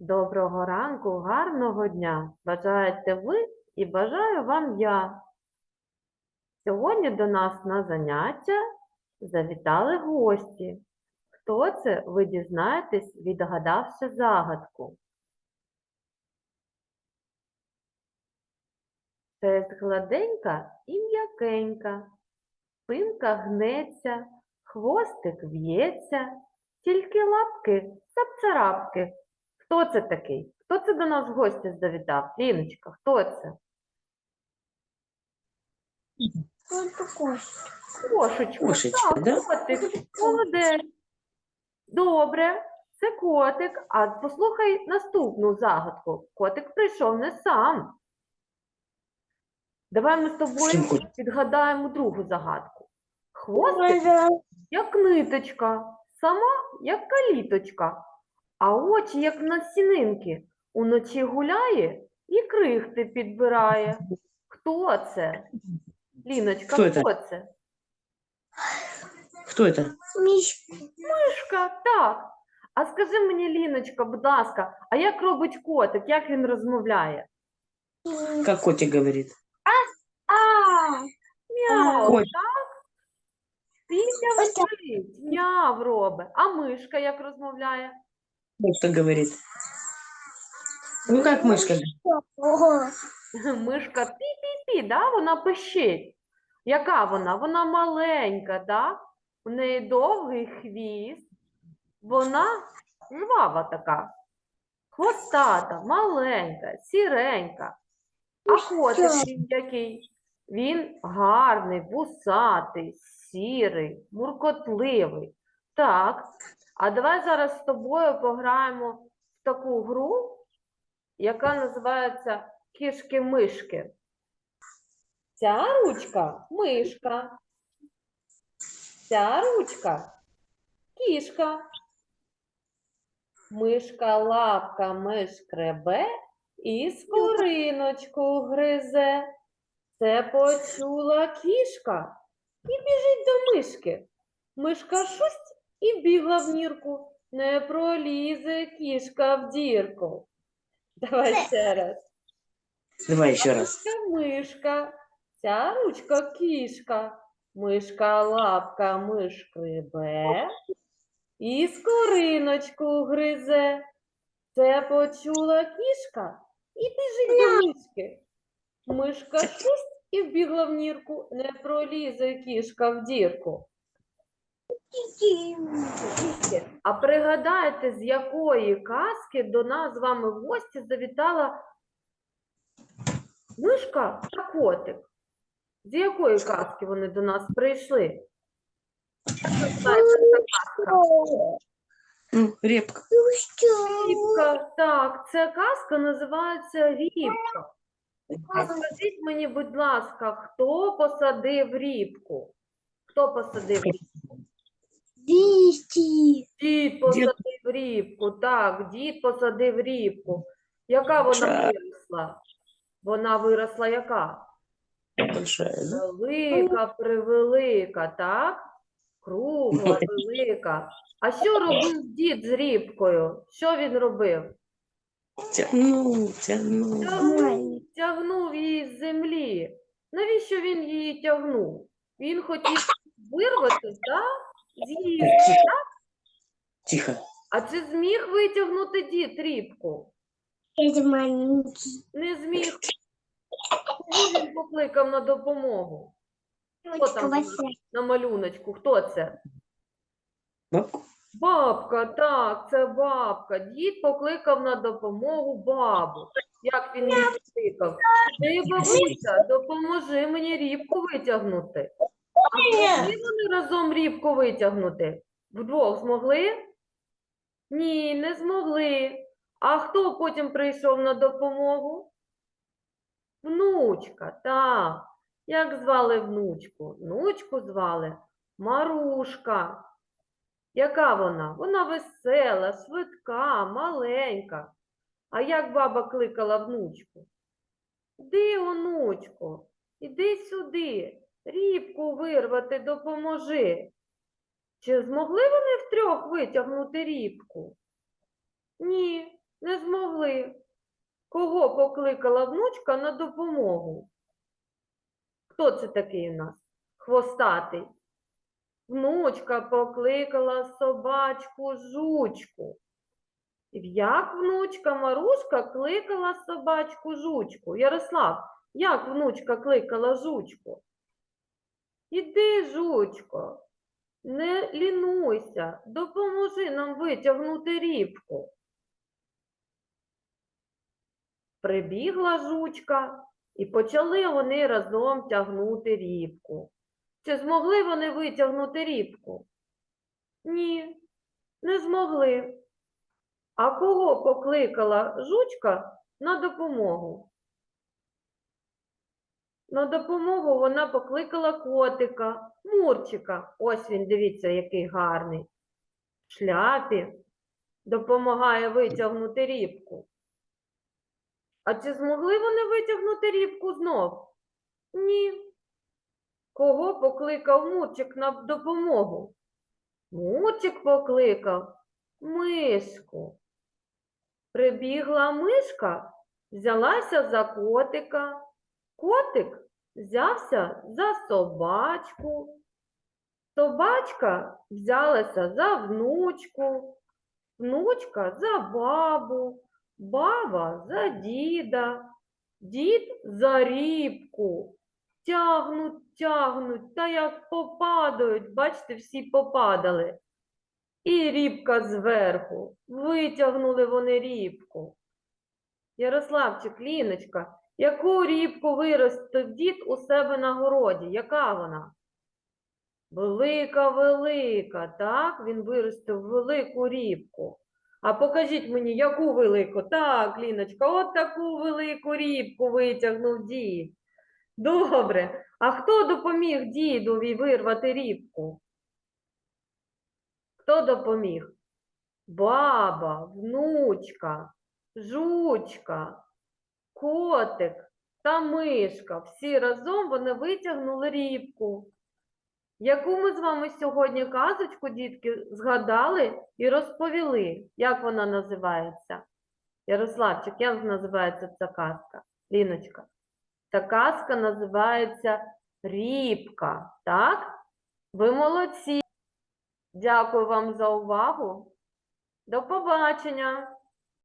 Доброго ранку, гарного дня. Бажаєте ви і бажаю вам я. Сьогодні до нас на заняття завітали гості. Хто це, ви дізнаєтесь, відгадавши загадку. Шерсть гладенька і м'якенька, спинка гнеться, хвостик в'ється, тільки лапки цап-царапки. Хто це такий? Хто це до нас в гості завітав? Ліночка, хто це? Кошечка. Кошечка, так, да? котик. Молодець. Добре, це котик. А послухай наступну загадку. Котик прийшов не сам. Давай ми з тобою підгадаємо другу загадку. Хвостик як ниточка, сама як каліточка, а очі як насінинки. Уночі гуляє і крихти підбирає. Хто це? Ліночка, Хто хто, це? це? Кто это? Мишка, так. А скажи мені, Ліночка, будь ласка, а як робить котик, як він розмовляє? Как котик говорит? Мяу, Кот. так? Після Ось так. мяв робить. А мишка як розмовляє? Мышка говорит. Ну как мышка? Мишка пі-пі-пі, да? вона пищить. Яка вона? Вона маленька, да? У неї довгий хвіст. Вона жвава така. Хвостата, маленька, сіренька. А котик він який? Він гарний, вусатий, сірий, муркотливий. Так. А давай зараз з тобою пограємо в таку гру, яка називається кішки-мишки. Ця ручка мишка. Ця ручка кішка. Мишка лапка миш кребе і скориночку гризе. Це почула кішка і біжить до мишки. Мишка шусть і бігла в нірку. Не пролізе кішка в дірку. Давай ще раз. Давай еще раз. Ручка мишка, ця ручка кішка, мишка лапка миш грибе і скориночку гризе. Це почула кішка і біжить до мишки. Мишка шусть і вбігла в нірку, не пролізе кішка в дірку. А пригадайте, з якої казки до нас з вами в гості завітала мишка та котик. З якої казки вони до нас прийшли? Ця казка? Ну, репка. Рібка, так, ця казка називається Рібка. А скажіть мені, будь ласка, хто посадив рібку? Хто посадив рібку? Дід посадив рібку, так, дід посадив рібку. Яка вона Ча- виросла? Вона виросла яка? Большая, да? Велика, превелика, так? Кругла, велика. А що робив дід з рібкою? Що він робив? Тянул, тянул. Тягнув, тягнув її з землі. Навіщо він її тягнув? Він хотів вирвати, так? З'їсти. Тихо. А чи зміг витягнути дід рібку? Не зміг. Кого він покликав на допомогу? Хто там на малюночку? Хто це? Бабку. Бабка, так, це бабка. Дід покликав на допомогу бабу. Як він її покликав? Ти, бабуся, допоможи мені рібку витягнути. Змогли вони разом рібку витягнути? Вдвох змогли? Ні, не змогли. А хто потім прийшов на допомогу? Внучка, так. Як звали внучку? Внучку звали Марушка. Яка вона? Вона весела, швидка, маленька. А як баба кликала внучку? Іди, онучко, іди сюди, рібку вирвати допоможи. Чи змогли вони втрьох витягнути рібку? Ні, не змогли. Кого покликала внучка на допомогу? Хто це такий у нас? Хвостатий. Внучка покликала собачку жучку. Як внучка Марушка кликала собачку жучку? Ярослав, як внучка кликала жучку? Іди, жучко, не лінуйся, допоможи нам витягнути рібку. Прибігла жучка, і почали вони разом тягнути рібку. Чи змогли вони витягнути рібку? Ні, не змогли. А кого покликала жучка на допомогу? На допомогу вона покликала котика, Мурчика. Ось він, дивіться, який гарний. В шляпі допомагає витягнути рібку. А чи змогли вони витягнути рібку знов? Ні. Кого покликав Мурчик на допомогу? Мурчик покликав мишку. Прибігла мишка, взялася за котика. Котик взявся за собачку. Собачка взялася за внучку, внучка за бабу, баба за діда, дід за рібку. Тягнуть, тягнуть, та як попадають, бачите, всі попадали. І рібка зверху. Витягнули вони рібку. Ярославчик, Ліночка, яку рібку виростив дід у себе на городі? Яка вона? Велика, велика, так? Він виростив велику рібку. А покажіть мені, яку велику? Так, Ліночка, от таку велику рібку витягнув дід. Добре. А хто допоміг дідові вирвати рібку? Хто допоміг? Баба, внучка, жучка, котик та мишка. Всі разом вони витягнули рібку. Яку ми з вами сьогодні казочку, дітки, згадали і розповіли, як вона називається? Ярославчик, як називається ця казка? Ліночка. Ця казка називається Рібка. Так? Ви молодці. Дякую вам за увагу. До побачення.